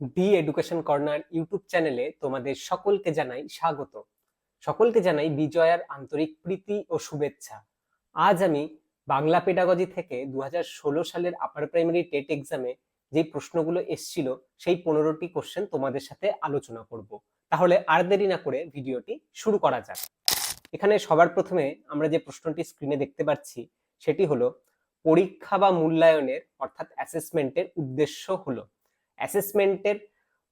D education corner YouTube চ্যানেলে তোমাদের সকলকে জানাই স্বাগত। সকলকে জানাই বিজয়ার আন্তরিক প্রীতি ও শুভেচ্ছা। আজ আমি বাংলা পেডাগজি থেকে দুহাজার ষোলো সালের আপার প্রাইমারি টেট এক্সামে যে প্রশ্নগুলো এসছিল, সেই পনেরোটি কোশ্চেন তোমাদের সাথে আলোচনা করব। তাহলে আর দেরি না করে ভিডিওটি শুরু করা যাক। এখানে সবার প্রথমে আমরা যে প্রশ্নটি স্ক্রিনে দেখতে পাচ্ছি, সেটি হলো, পরীক্ষা বা মূল্যায়নের, অর্থাৎ অ্যাসেসমেন্টের উদ্দেশ্য হলো। অ্যাসেসমেন্টের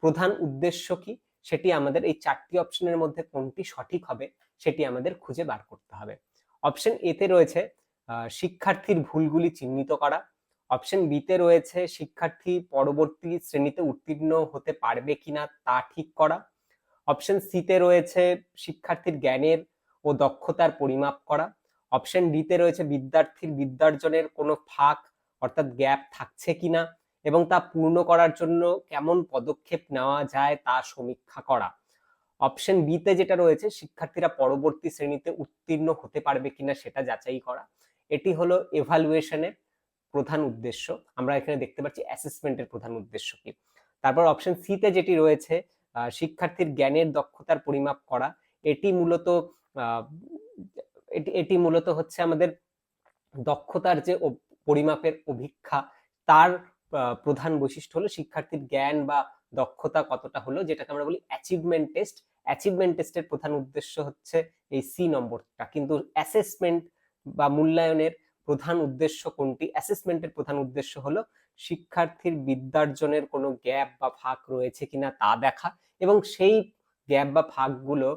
প্রধান উদ্দেশ্য কি? সেটি আমাদের এই চারটি অপশনের মধ্যে কোনটি সঠিক হবে, সেটি আমাদের খুঁজে বার করতে হবে। অপশন এতে রয়েছে শিক্ষার্থীর ভুলগুলি চিহ্নিত করা। অপশন বিতে রয়েছে, শিক্ষার্থী পরবর্তী শ্রেণীতে উত্তীর্ণ হতে পারবে কিনা তা ঠিক করা। অপশন সিতে রয়েছে, শিক্ষার্থীর জ্ঞানের ও দক্ষতার পরিমাপ করা। অপশন ডিতে রয়েছে, বিদ্যার্থীর বিদ্যার্জনের কোনো ফাঁক অর্থাৎ গ্যাপ থাকছে কিনা। এবং তা পূর্ণ করার জন্য কেমন পদক্ষেপ নেওয়া যায় তা সমীক্ষা করা। অপশন বিতে যেটা রয়েছে, শিক্ষার্থীরা পরবর্তী শ্রেণীতে উত্তীর্ণ হতে পারবে কিনা সেটা যাচাই করা। এটি হলো এভালুয়েশনের প্রধান উদ্দেশ্য। আমরা এখানে দেখতে পাচ্ছি অ্যাসেসমেন্টের প্রধান উদ্দেশ্য কি। তারপর অপশন সিতে যেটি রয়েছে শিক্ষার্থীর জ্ঞানের দক্ষতার পরিমাপ করা। এটি মূলত এটি এটি মূলত হচ্ছে আমাদের দক্ষতার যে পরিমাপের অভিক্ষা, তার প্রধান বৈশিষ্ট্য হলো শিক্ষার্থীর জ্ঞান বা দক্ষতা কতটা হলো, যেটাকে আমরা বলি অ্যাচিভমেন্ট টেস্ট অ্যাচিভমেন্ট টেস্টের প্রধান উদ্দেশ্য হচ্ছে এই সি নম্বরটা। কিন্তু অ্যাসেসমেন্ট বা মূল্যায়নের প্রধান উদ্দেশ্য কোনটি? অ্যাসেসমেন্টের প্রধান উদ্দেশ্য হলো শিক্ষার্থীর বিদ্যার্জনের কোনো গ্যাপ বা ফাঁক রয়েছে কিনা তা দেখা এবং সেই গ্যাপ বা ফাঁকগুলো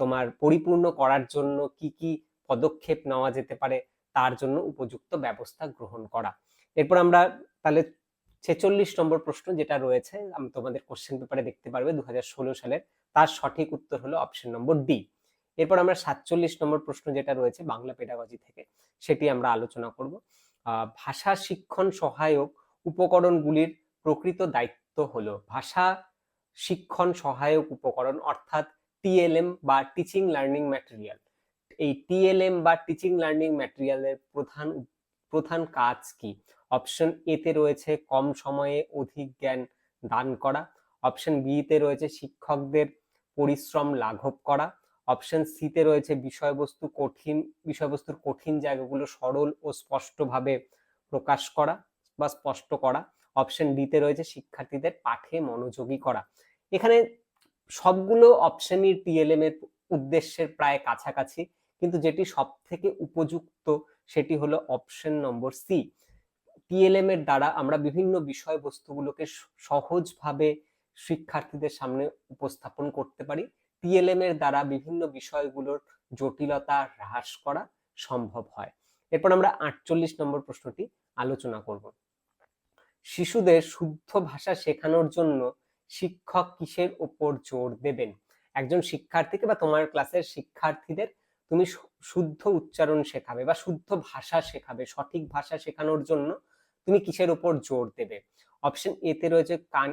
তোমার পরিপূর্ণ করার জন্য কি কি পদক্ষেপ নেওয়া যেতে পারে, তার জন্য উপযুক্ত ব্যবস্থা গ্রহণ করা। এরপর আমরা তাহলে ছেচল্লিশ নম্বর প্রশ্ন যেটা রয়েছে, আমি, তোমাদের কোশ্চেন পেপারে দেখতে পারবে দু সালের। তার সঠিক উত্তর হলো অপশন নম্বর ডি এরপর আমরা সাতচল্লিশ নম্বর প্রশ্ন যেটা রয়েছে বাংলা পেডাগজি থেকে, সেটি আমরা আলোচনা করব। ভাষা শিক্ষণ সহায়ক উপকরণগুলির প্রকৃত দায়িত্ব হলো ভাষা শিক্ষণ সহায়ক উপকরণ, অর্থাৎ টিএলএম বা টিচিং লার্নিং ম্যাটেরিয়াল এই টিএলএম বা টিচিং লার্নিং ম্যাটেরিয়ালের প্রধান প্রধান কাজ কি? অপশন এতে রয়েছে কম সময়ে অধিক জ্ঞান দান করা। অপশন বিতে রয়েছে শিক্ষকদের পরিশ্রম লাঘব করা। অপশন সিতে রয়েছে বিষয়বস্তু কঠিন, বিষয়বস্তুর কঠিন জায়গাগুলো সরল ও স্পষ্টভাবে প্রকাশ করা বা স্পষ্ট করা। অপশন ডিতে রয়েছে শিক্ষার্থীদের পাঠে মনোযোগী করা। এখানে সবগুলো অপশনই টিএলএম এর উদ্দেশ্যের প্রায় কাছাকাছি, কিন্তু যেটি সব থেকে উপযুক্ত সেটি হলো অপশন নম্বর সি টিএলএম এর দ্বারা আমরা বিভিন্ন বিষয়বস্তুগুলোকে সহজভাবে শিক্ষার্থীদের সামনে উপস্থাপন করতে পারি। টিএলএম এর দ্বারা বিভিন্ন বিষয়গুলোর জটিলতা হ্রাস করা সম্ভব হয়। এরপর আমরা আটচল্লিশ নম্বর প্রশ্নটি আলোচনা করব। শিশুদের শুদ্ধ ভাষা শেখানোর জন্য শিক্ষক কিসের ওপর জোর দেবেন? একজন শিক্ষার্থীকে বা তোমার ক্লাসের শিক্ষার্থীদের তুমি শুদ্ধ উচ্চারণ শেখাবে বা শুদ্ধ ভাষা শেখাবে, সঠিক ভাষা শেখানোর জন্য তুমি কিসের উপর জোর দেবে? অপশন এতে রয়েছে কান,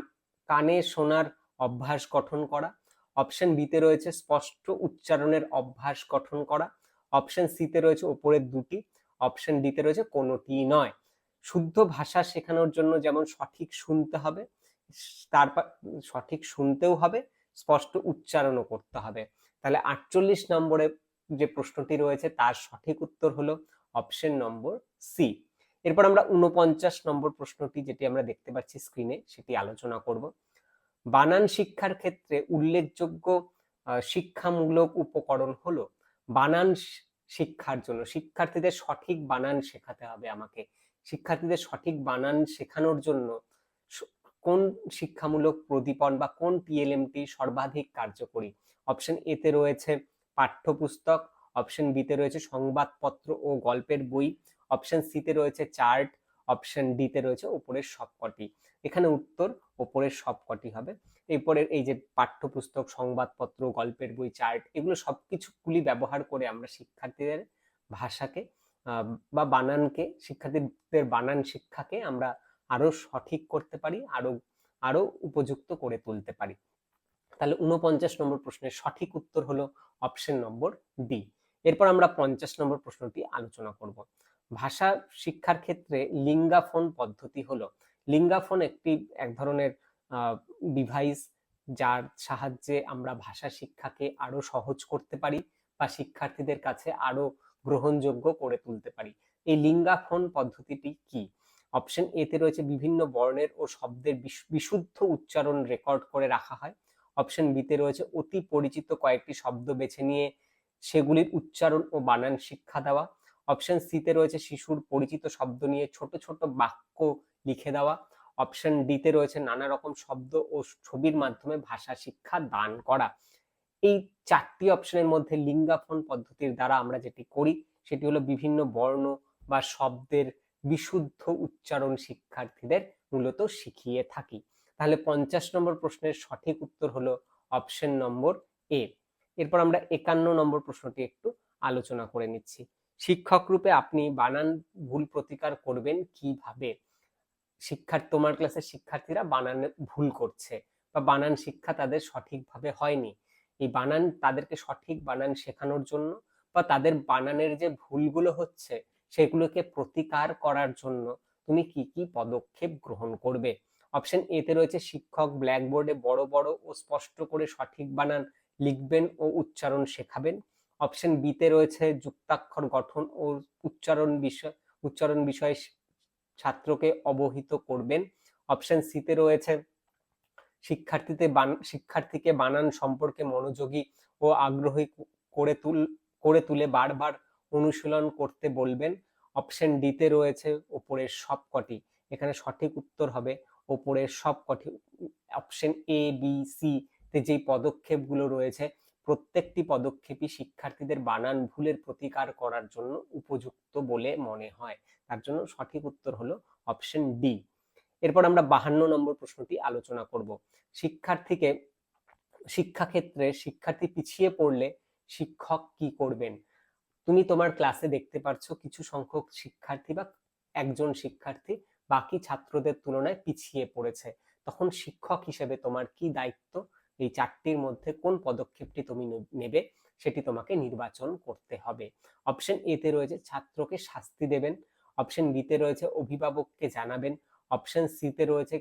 কানে শোনার অভ্যাস গঠন করা। অপশন বিতে রয়েছে স্পষ্ট উচ্চারণের অভ্যাস গঠন করা। অপশন সিতে রয়েছে ওপরের দুটি। অপশন ডিতে রয়েছে কোনোটি নয়। শুদ্ধ ভাষা শেখানোর জন্য যেমন সঠিক শুনতে হবে, তারপর সঠিক শুনতেও হবে, স্পষ্ট উচ্চারণও করতে হবে। তাহলে আটচল্লিশ নম্বরে যে প্রশ্নটি রয়েছে তার সঠিক উত্তর হলো অপশন নম্বর সি এরপর আমরা উনপঞ্চাশ নম্বর প্রশ্নটি যেটি আমরা দেখতে পাচ্ছি স্ক্রিনে সেটি আলোচনা করব। বানান শিক্ষার ক্ষেত্রে উল্লেখযোগ্য শিক্ষামূলক উপকরণ হলো বানান শিক্ষার জন্য। শিক্ষার্থীদের সঠিক বানান শেখাতে হবে আমাকে। শিক্ষার্থীদের সঠিক বানান শেখানোর জন্য কোন শিক্ষামূলক প্রদীপন বা কোন টিএলএমটি সর্বাধিক কার্যকরী? অপশন এতে রয়েছে পাঠ্যপুস্তক অপশন বিতে রয়েছে সংবাদপত্র ও গল্পের বই অপশন সিতে রয়েছে চার্ট অপশন ডিতে রয়েছে ওপরের সবকটি। এখানে উত্তর ওপরের সবকটি হবে। এরপরের এই যে পাঠ্যপুস্তক, সংবাদপত্র, গল্পের বই চার্ট এগুলো সবকিছুগুলি ব্যবহার করে আমরা শিক্ষার্থীদের ভাষাকে বা বানানকে, শিক্ষার্থীদের বানান শিক্ষাকে আমরা আরও সঠিক করতে পারি, আরও আরও উপযুক্ত করে তুলতে পারি। তাহলে উনপঞ্চাশ নম্বর প্রশ্নের সঠিক উত্তর হলো অপশন নম্বর ডি এরপর আমরা পঞ্চাশ নম্বর প্রশ্নটি আলোচনা করব। ভাষা শিক্ষার ক্ষেত্রে লিঙ্গাফোন পদ্ধতি হলো। লিঙ্গাফোন একটি এক ধরনের ডিভাইস যার সাহায্যে আমরা ভাষা শিক্ষাকে আরও সহজ করতে পারি বা শিক্ষার্থীদের কাছে আরও গ্রহণযোগ্য করে তুলতে পারি। এই লিঙ্গাফোন পদ্ধতিটি কি? অপশন এতে রয়েছে বিভিন্ন বর্ণের ও শব্দের বিশুদ্ধ উচ্চারণ রেকর্ড করে রাখা হয়। অপশন বিতে রয়েছে অতি পরিচিত কয়েকটি শব্দ বেছে নিয়ে সেগুলির উচ্চারণ ও বানান শিক্ষা দেওয়া। অপশন সিতে রয়েছে শিশুর পরিচিত শব্দ নিয়ে ছোট ছোট বাক্য লিখে দেওয়া। অপশন ডিতে রয়েছে নানা রকম শব্দ ও ছবির মাধ্যমে ভাষা শিক্ষা দান করা। এই চারটি অপশনের মধ্যে লিঙ্গাফোন পদ্ধতির দ্বারা আমরা যেটি করি, সেটি হলো বিভিন্ন বর্ণ বা শব্দের বিশুদ্ধ উচ্চারণ শিক্ষার্থীদের মূলত শিখিয়ে থাকি। তাহলে পঞ্চাশ নম্বর প্রশ্নের সঠিক উত্তর হলো অপশন নম্বর এ এরপর আমরা একান্ন নম্বর প্রশ্নটি একটু আলোচনা করে নিচ্ছি। শিক্ষক রূপে আপনি বানান ভুল প্রতিকার করবেন কীভাবে? শিক্ষার্থী তোমার ক্লাসের শিক্ষার্থীরা বানান ভুল করছে বা বানান শিক্ষা তাদের সঠিকভাবে হয়নি। এই বানান তাদেরকে সঠিক বানান শেখানোর জন্য বা তাদের বানানের যে ভুলগুলো হচ্ছে সেগুলোকে প্রতিকার করার জন্য তুমি কি কি পদক্ষেপ গ্রহণ করবে? অপশন এতে রয়েছে শিক্ষক ব্ল্যাকবোর্ডে বড় বড় ও স্পষ্ট করে সঠিক বানান লিখবেন ও উচ্চারণ শেখাবেন। অপশন বিতে রয়েছে যুক্তাক্ষর গঠন ও উচ্চারণ বিষয়, উচ্চারণ বিষয়ে ছাত্রকে অবহিত করবেন। অপশন সিতে রয়েছে শিক্ষার্থীতে শিক্ষার্থীকে বানান সম্পর্কে মনোযোগী ও আগ্রহী করে তুল, করে তুলে বারবার অনুশীলন করতে বলবেন। অপশন ডিতে রয়েছে ওপরের সবকটি। এখানে সঠিক উত্তর হবে ওপরের সবকটি অপশন এ বি সি তে যেই পদক্ষেপগুলো রয়েছে, প্রত্যেকটি পদক্ষেপই শিক্ষার্থীদের বানান ভুলের প্রতিকার করার জন্য উপযুক্ত বলে মনে হয়। তার জন্য সঠিক উত্তর হলো অপশন ডি এরপর আমরা বাহান্ন নম্বর প্রশ্নটি আলোচনা করব। শিক্ষার্থীকে শিক্ষাক্ষেত্রে শিক্ষার্থী পিছিয়ে পড়লে শিক্ষক কি করবেন? তুমি তোমার ক্লাসে দেখতে পাচ্ছ কিছু সংখ্যক শিক্ষার্থী বা একজন শিক্ষার্থী বাকি ছাত্রদের তুলনায় পিছিয়ে পড়েছে। তখন শিক্ষক হিসেবে তোমার কি দায়িত্ব? এই চারটির মধ্যে কোন পদক্ষেপটি তুমি নেবে? সেটি তোমাকে নির্বাচন করতে হবে। অপশন এতে রয়েছে ছাত্রকে শাস্তি দেবেন। অপশন বিতে রয়েছে অভিভাবককে জানাবেন। অপশন সিতে রয়েছে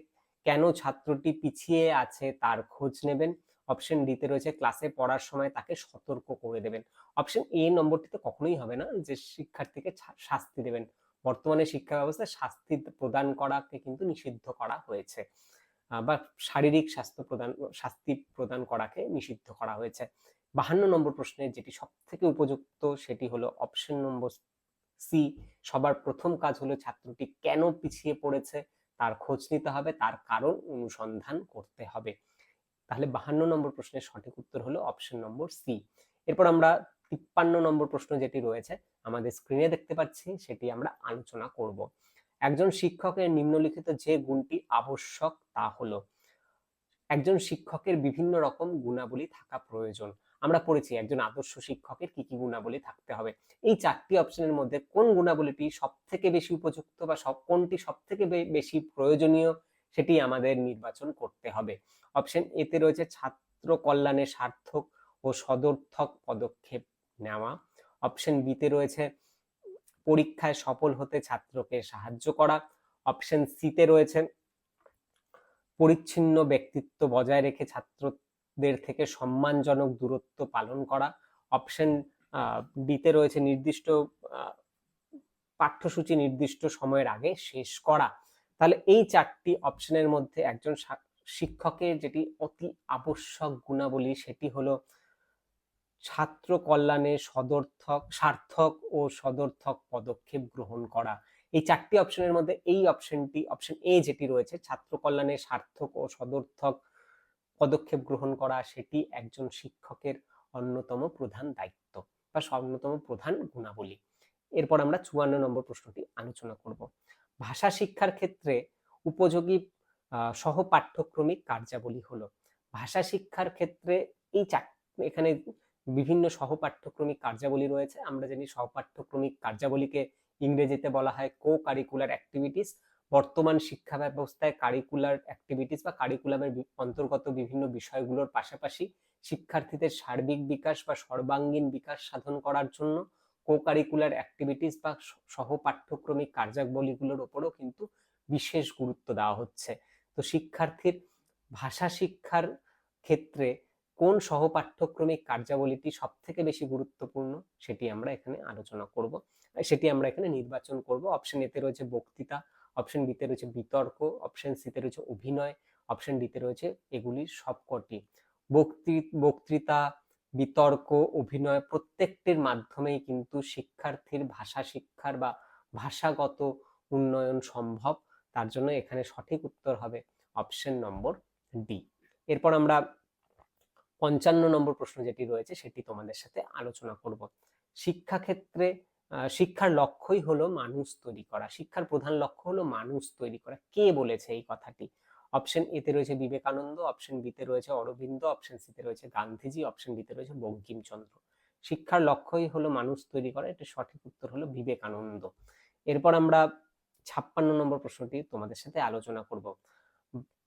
কেন ছাত্রটি পিছিয়ে আছে তার খোঁজ নেবেন। অপশন ডিতে রয়েছে ক্লাসে পড়ার সময় তাকে সতর্ক করে দেবেন। অপশন এ নম্বরটিতে কখনোই হবে না যে শিক্ষার্থীকে শাস্তি দেবেন। বর্তমানে শিক্ষা ব্যবস্থায় শাস্তি প্রদান করাকে কিন্তু নিষিদ্ধ করা হয়েছে। বা শারীরিক স্বাস্থ্য প্রদান, শাস্তি প্রদান করাকে নিষিদ্ধ করা হয়েছে। বাহান্ন নম্বর প্রশ্নে যেটি সব থেকে উপযুক্ত সেটি হলো অপশন নম্বর সি সবার প্রথম কাজ হলো ছাত্রটি কেন পিছিয়ে পড়েছে, তার খোঁজ নিতে হবে, তার কারণ অনুসন্ধান করতে হবে। তাহলে বাহান্ন নম্বর প্রশ্নের সঠিক উত্তর হলো অপশন নম্বর সি এরপর আমরা তিপ্পান্ন নম্বর প্রশ্ন যেটি রয়েছে আমাদের স্ক্রিনে দেখতে পাচ্ছি, সেটি আমরা আলোচনা করব। একজন শিক্ষকের নিম্নলিখিত যে গুণটি আবশ্যক তা হলো, একজন শিক্ষকের বিভিন্ন রকম গুণাবলী থাকা প্রয়োজন। আমরা পড়েছি একজন আদর্শ শিক্ষকের কি কি গুণাবলী থাকতে হবে। এই চারটি অপশনের মধ্যে কোন গুণাবলীটি সব থেকে বেশি উপযুক্ত বা সব, কোনটি সব থেকে বেশি প্রয়োজনীয়, সেটি আমাদের নির্বাচন করতে হবে। অপশন এতে রয়েছে ছাত্র কল্যাণে সার্থক ও সদর্থক পদক্ষেপ নেওয়া। অপশন বিতে রয়েছে পরীক্ষায় সফল হতে ছাত্রকে সাহায্য করা। অপশন সিতে রয়েছে পরিচ্ছিন্ন ব্যক্তিত্ব বজায় রেখে ছাত্রদের থেকে সম্মানজনক দূরত্ব পালন করা। অপশন ডিতে রয়েছে নির্দিষ্ট পাঠ্যসূচি নির্দিষ্ট সময়ের আগে শেষ করা। তাহলে এই চারটি অপশনের মধ্যে একজন শিক্ষকের যেটি অতি আবশ্যক গুণাবলী সেটি হলো ছাত্র কল্যাণে সদর্থক, সার্থক ও সদর্থক পদক্ষেপ গ্রহণ করা। এই চারটি অপশনের মধ্যে এই অপশনটি অপশন এ যেটি রয়েছে, ছাত্র কল্যাণে সার্থক ও সদর্থক পদক্ষেপ গ্রহণ করা, সেটি একজন শিক্ষকের অন্যতম প্রধান দায়িত্ব বা অন্যতম প্রধান গুণাবলী। এরপর আমরা চুয়ান্ন নম্বর প্রশ্নটি আলোচনা করব। ভাষা শিক্ষার ক্ষেত্রে উপযোগী সহ পাঠ্যক্রমিক কার্যাবলী হলো। ভাষা শিক্ষার ক্ষেত্রে এই চার, এখানে বিভিন্ন সহপাঠ্যক্রমিক কার্যাবলী রয়েছে। আমরা জানি সহপাঠ্যক্রমিক কার্যাবলীকে ইংরেজিতে বলা হয় কো কারিকুলার অ্যাক্টিভিটিস বর্তমান শিক্ষা ব্যবস্থায় কারিকুলার অ্যাক্টিভিটিস বা কারিকুলামের অন্তর্গত বিভিন্ন বিষয়গুলোর পাশাপাশি শিক্ষার্থীদের সার্বিক বিকাশ বা সর্বাঙ্গীন বিকাশ সাধন করার জন্য কো কারিকুলার অ্যাক্টিভিটিস বা সহ পাঠ্যক্রমিক কার্যাবলীগুলোর ওপরও কিন্তু বিশেষ গুরুত্ব দেওয়া হচ্ছে। তো শিক্ষার্থীর ভাষা শিক্ষার ক্ষেত্রে কোন সহপাঠ্যক্রমিক কার্যাবলীটি সব থেকে বেশি গুরুত্বপূর্ণ সেটি আমরা এখানে আলোচনা করব। সেটি আমরা এখানে নির্বাচন করব। অপশন এতে রয়েছে বক্তৃতা অপশন বিতে রয়েছে বিতর্ক অপশন সিতে রয়েছে অভিনয় অপশন ডিতে রয়েছে এগুলির সবকটি। বক্তৃতা, বিতর্ক, অভিনয় প্রত্যেকটির মাধ্যমেই কিন্তু শিক্ষার্থীর ভাষা শিক্ষার বা ভাষাগত উন্নয়ন সম্ভব। তার জন্য এখানে সঠিক উত্তর হবে অপশন নম্বর ডি এরপর আমরা পঞ্চান্ন নম্বর প্রশ্ন যেটি রয়েছে সেটি তোমাদের সাথে আলোচনা করব। শিক্ষাক্ষেত্রে শিক্ষার লক্ষ্যই হলো মানুষ তৈরি করা। শিক্ষার প্রধান লক্ষ্য হলো মানুষ তৈরি করা। কে বলেছে এই কথাটি? অপশন এতে রয়েছে বিবেকানন্দ, অপশন বিতে রয়েছে অরবিন্দ, অপশন সিতে রয়েছে গান্ধীজি, অপশন ডিতে রয়েছে বঙ্কিমচন্দ্র। শিক্ষার লক্ষ্যই হলো মানুষ তৈরি করা এটা সঠিক উত্তর হলো বিবেকানন্দ। এরপর আমরা ছাপ্পান্ন নম্বর প্রশ্নটি তোমাদের সাথে আলোচনা করব।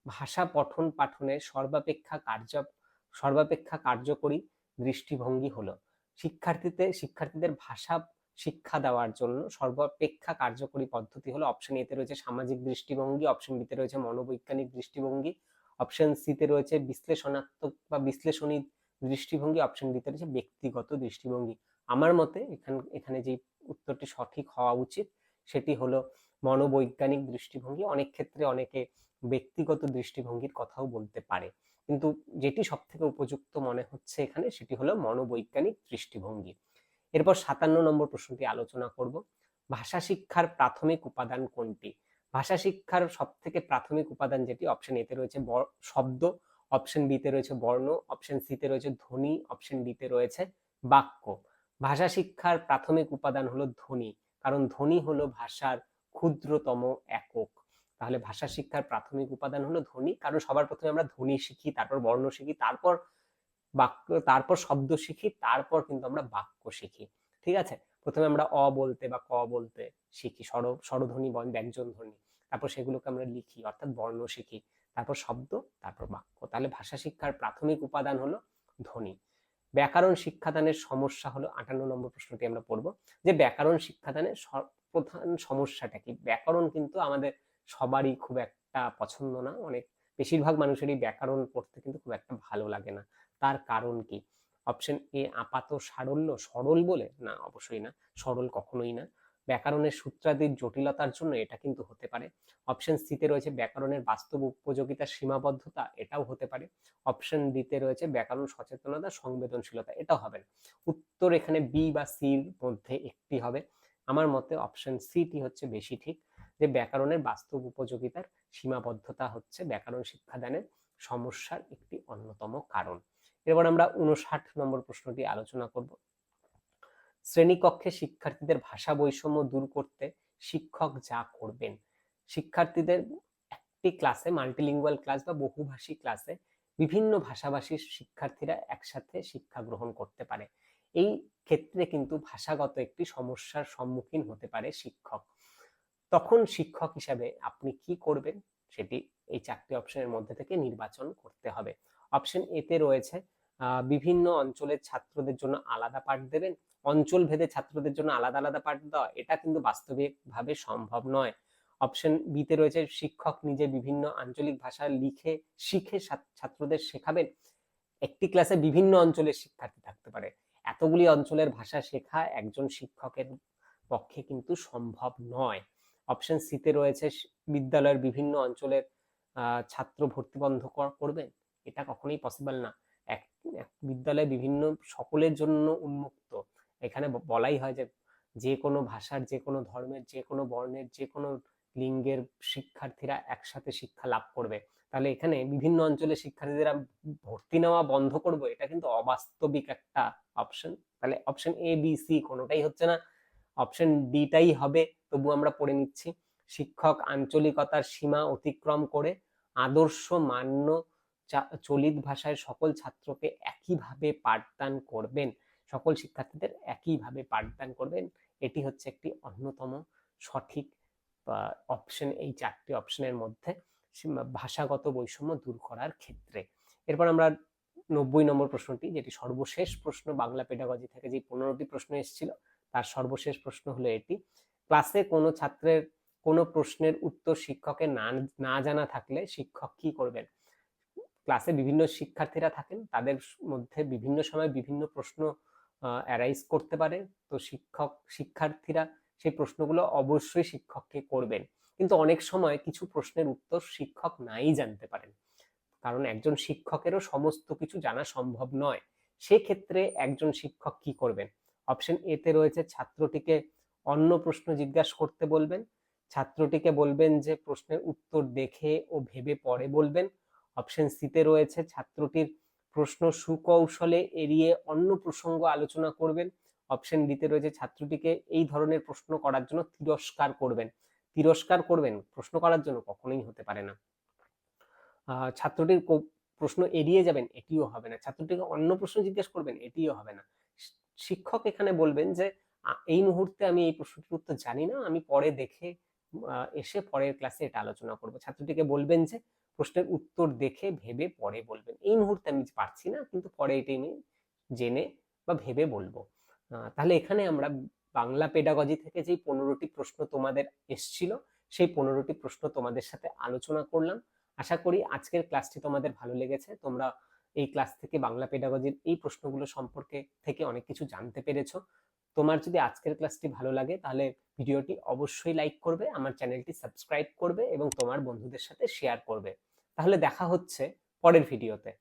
ভাষা পঠন পাঠনে সর্বাপেক্ষা কার্য সর্বাপেক্ষা কার্যকরী দৃষ্টিভঙ্গি হলো। শিক্ষার্থীতে, শিক্ষার্থীদের ভাষা শিক্ষা দেওয়ার জন্য সর্বাপেক্ষা কার্যকরী পদ্ধতি হলো অপশন এতে রয়েছে সামাজিক দৃষ্টিভঙ্গি অপশন বিতে রয়েছে মনোবৈজ্ঞানিক দৃষ্টিভঙ্গি অপশন সিতে রয়েছে বিশ্লেষণাত্মক বা বিশ্লেষণী দৃষ্টিভঙ্গি অপশন ডিতে রয়েছে ব্যক্তিগত দৃষ্টিভঙ্গি। আমার মতে এখানে এখানে যে উত্তরটি সঠিক হওয়া উচিত সেটি হলো মনোবৈজ্ঞানিক দৃষ্টিভঙ্গি। অনেক ক্ষেত্রে অনেকে ব্যক্তিগত দৃষ্টিভঙ্গির কথাও বলতে পারে। কিন্তু যেটি সব থেকে উপযুক্ত মনে হচ্ছে এখানে সেটি হলো মনোবৈজ্ঞানিক দৃষ্টিভঙ্গি। এরপর সাতান্ন নম্বর প্রশ্নটি আলোচনা করব। ভাষা শিক্ষার প্রাথমিক উপাদান কোনটি? ভাষা শিক্ষার সব থেকে প্রাথমিক উপাদান যেটি অপশন এতে রয়েছে শব্দ অপশন বিতে রয়েছে বর্ণ অপশন সিতে রয়েছে ধ্বনি অপশন ডিতে রয়েছে বাক্য। ভাষা শিক্ষার প্রাথমিক উপাদান হলো ধ্বনি, কারণ ধ্বনি হলো ভাষার ক্ষুদ্রতম একক। তাহলে ভাষা শিক্ষার প্রাথমিক উপাদান হলো ধ্বনি। কারণ সবার প্রথমে আমরা ধ্বনি শিখি, তারপর বর্ণ শিখি, তারপর বাক্য, তারপর শব্দ শিখি, তারপর কিন্তু আমরা বাক্য শিখি। ঠিক আছে? প্রথমে আমরা অ বলতে বা ক বলতে শিখি, স্বর, স্বরধ্বনি ব্যঞ্জন ধ্বনি। তারপর সেগুলোকে আমরা লিখি, অর্থাৎ বর্ণ শিখি। তারপর শব্দ, তারপর বাক্য। তাহলে ভাষা শিক্ষার প্রাথমিক উপাদান হলো ধ্বনি। ব্যাকরণ শিক্ষাদানের সমস্যা হলো, আটান্ন নম্বর প্রশ্নটি আমরা পড়ব, যে ব্যাকরণ শিক্ষাদানের প্রধান সমস্যাটা কি? ব্যাকরণ কিন্তু আমাদের সবারই খুব একটা পছন্দ না। অনেক, বেশিরভাগ মানুষেরই ব্যাকরণ পড়তে কিন্তু খুব একটা ভালো লাগে না। তার কারণ কি? অপশন এ আপাত সারল্য, সরল বলে? না, অবশ্যই না। সরল কখনোই না। ব্যাকরণের সূত্রাদির জটিলতার জন্য এটা কিন্তু হতে পারে। অপশন সিতে রয়েছে ব্যাকরণের বাস্তব উপযোগিতার সীমাবদ্ধতা, এটাও হতে পারে। অপশন ডিতে রয়েছে ব্যাকরণ সচেতনতা, সংবেদনশীলতা, এটাও হবে না। উত্তর এখানে বি বা সির মধ্যে একটি হবে। আমার মতে অপশন সিটি হচ্ছে বেশি ঠিক। যে ব্যাকরণের বাস্তব উপযোগিতার সীমাবদ্ধতা হচ্ছে ব্যাকরণ শিক্ষাদানের সমস্যার একটি অন্যতম কারণ। এরপর আমরা উনষাট নম্বর প্রশ্নটি আলোচনা করব। শ্রেণীকক্ষে শিক্ষার্থীদের ভাষা বৈষম্য দূর করতে শিক্ষক যা করবেন। শিক্ষার্থীদের একটি ক্লাসে, মাল্টিলিঙ্গুয়াল ক্লাস বা বহুভাষী ক্লাসে বিভিন্ন ভাষাভাষীর শিক্ষার্থীরা একসাথে শিক্ষা গ্রহণ করতে পারে। এই ক্ষেত্রে কিন্তু ভাষাগত একটি সমস্যার সম্মুখীন হতে পারে শিক্ষক। তখন শিক্ষক হিসাবে আপনি কি করবেন? সেটি এই চারটি অপশনের মধ্যে থেকে নির্বাচন করতে হবে। অপশন এতে রয়েছে বিভিন্ন অঞ্চলের ছাত্রদের জন্য আলাদা পাঠ দেবেন। অঞ্চল ভেদে ছাত্রদের জন্য আলাদা আলাদা পাঠ দেওয়া, এটা কিন্তু বাস্তবিকভাবে সম্ভব নয়। অপশন বিতে রয়েছে, শিক্ষক নিজে বিভিন্ন আঞ্চলিক ভাষা লিখে, শিখে ছাত্রদের শেখাবেন। একটি ক্লাসে বিভিন্ন অঞ্চলের শিক্ষার্থী থাকতে পারে। এতগুলি অঞ্চলের ভাষা শেখা একজন শিক্ষকের পক্ষে কিন্তু সম্ভব নয়। অপশন সিতে রয়েছে বিদ্যালয়ের বিভিন্ন অঞ্চলের ছাত্র ভর্তি বন্ধ করবেন এটা কখনোই পসিবল না। এক বিদ্যালয় বিভিন্ন সকলের জন্য উন্মুক্ত। এখানে বলাই হয় যে যে কোনো ভাষার, যে কোনো ধর্মের, যে কোনো বর্ণের, যে কোনো লিঙ্গের শিক্ষার্থীরা একসাথে শিক্ষা লাভ করবে। তাহলে এখানে বিভিন্ন অঞ্চলের শিক্ষার্থীরা ভর্তি নেওয়া বন্ধ করব, এটা কিন্তু অবাস্তবিক একটা অপশন তাহলে অপশন এ বি সি কোনোটাই হচ্ছে না। অপশন ডিটাই হবে। তবু আমরা পড়ে নিচ্ছি। শিক্ষক আঞ্চলিকতার সীমা অতিক্রম করে আদর্শ মান্য চলিত ভাষায় সকল ছাত্রকে একইভাবে পাঠদান করবেন। সকল শিক্ষার্থীদের একইভাবে পাঠদান করবেন। এটি হচ্ছে একটি অন্যতম সঠিক অপশন এই চারটি অপশনের মধ্যে ভাষাগত বৈষম্য দূর করার ক্ষেত্রে। এরপর আমরা নব্বই নম্বর প্রশ্নটি, যেটি সর্বশেষ প্রশ্ন, বাংলা পেডাগজি থেকে যে পনেরোটি প্রশ্ন এসেছিল, তার সর্বশেষ প্রশ্ন হলো এটি ক্লাসে কোনো ছাত্রের কোনো প্রশ্নের উত্তর শিক্ষকের না না জানা থাকলে শিক্ষক কি করবেন? ক্লাসে বিভিন্ন শিক্ষার্থীরা থাকেন, তাদের মধ্যে বিভিন্ন সময় বিভিন্ন প্রশ্ন অ্যারাইজ করতে পারে। তো শিক্ষক, শিক্ষার্থীরা সেই প্রশ্নগুলো অবশ্যই শিক্ষককে করবেন। কিন্তু অনেক সময় কিছু প্রশ্নের উত্তর শিক্ষক নাই জানতে পারেন। কারণ একজন শিক্ষকেরও সমস্ত কিছু জানা সম্ভব নয়। সেক্ষেত্রে একজন শিক্ষক কি করবেন? অপশন এতে রয়েছে ছাত্রটিকে অন্য প্রশ্ন জিজ্ঞাসা করতে বলবেন। ছাত্রটিকে বলবেন যে, প্রশ্নের উত্তর দেখে ও ভেবে পরে বলবেন। অপশন সিতে রয়েছে, ছাত্রটির প্রশ্ন সুকৌশলে এড়িয়ে অন্য প্রসঙ্গ আলোচনা করবেন। অপশন ডিতে রয়েছে, ছাত্রটিকে এই ধরনের প্রশ্ন করার জন্য তিরস্কার করবেন। তিরস্কার করবেন, প্রশ্ন করার জন্য কখনোই হতে পারে না। ছাত্রটির প্রশ্ন এড়িয়ে যাবেন, এটিও হবে না। ছাত্রটিকে অন্য প্রশ্ন জিজ্ঞেস করবেন, এটিও হবে না। শিক্ষক এখানে বলবেন যে এই মুহূর্তে আমি এই প্রশ্নটির উত্তর জানি না। আমি পরে দেখে এসে পরের ক্লাসে এটা আলোচনা করব। ছাত্রটিকে বলবেন যে, প্রশ্নের উত্তর দেখে, ভেবে পরে বলবেন। এই মুহূর্তে আমি পারছি না, কিন্তু পরে এটি আমি জেনে বা ভেবে বলব। তাহলে এখানে আমরা বাংলা পেডাগজি থেকে যেই পনেরোটি প্রশ্ন তোমাদের এসছিল, সেই পনেরোটি প্রশ্ন তোমাদের সাথে আলোচনা করলাম। আশা করি আজকের ক্লাসটি তোমাদের ভালো লেগেছে। তোমরা এই ক্লাস থেকে বাংলা পেডাগজির এই প্রশ্নগুলো সম্পর্কে থেকে অনেক কিছু জানতে পেরেছ। তোমার যদি আজকের ক্লাসটি ভালো লাগে, তাহলে ভিডিওটি অবশ্যই লাইক করবে, আমার চ্যানেলটি সাবস্ক্রাইব করবে এবং তোমার বন্ধুদের সাথে শেয়ার করবে। তাহলে দেখা হচ্ছে পরের ভিডিওতে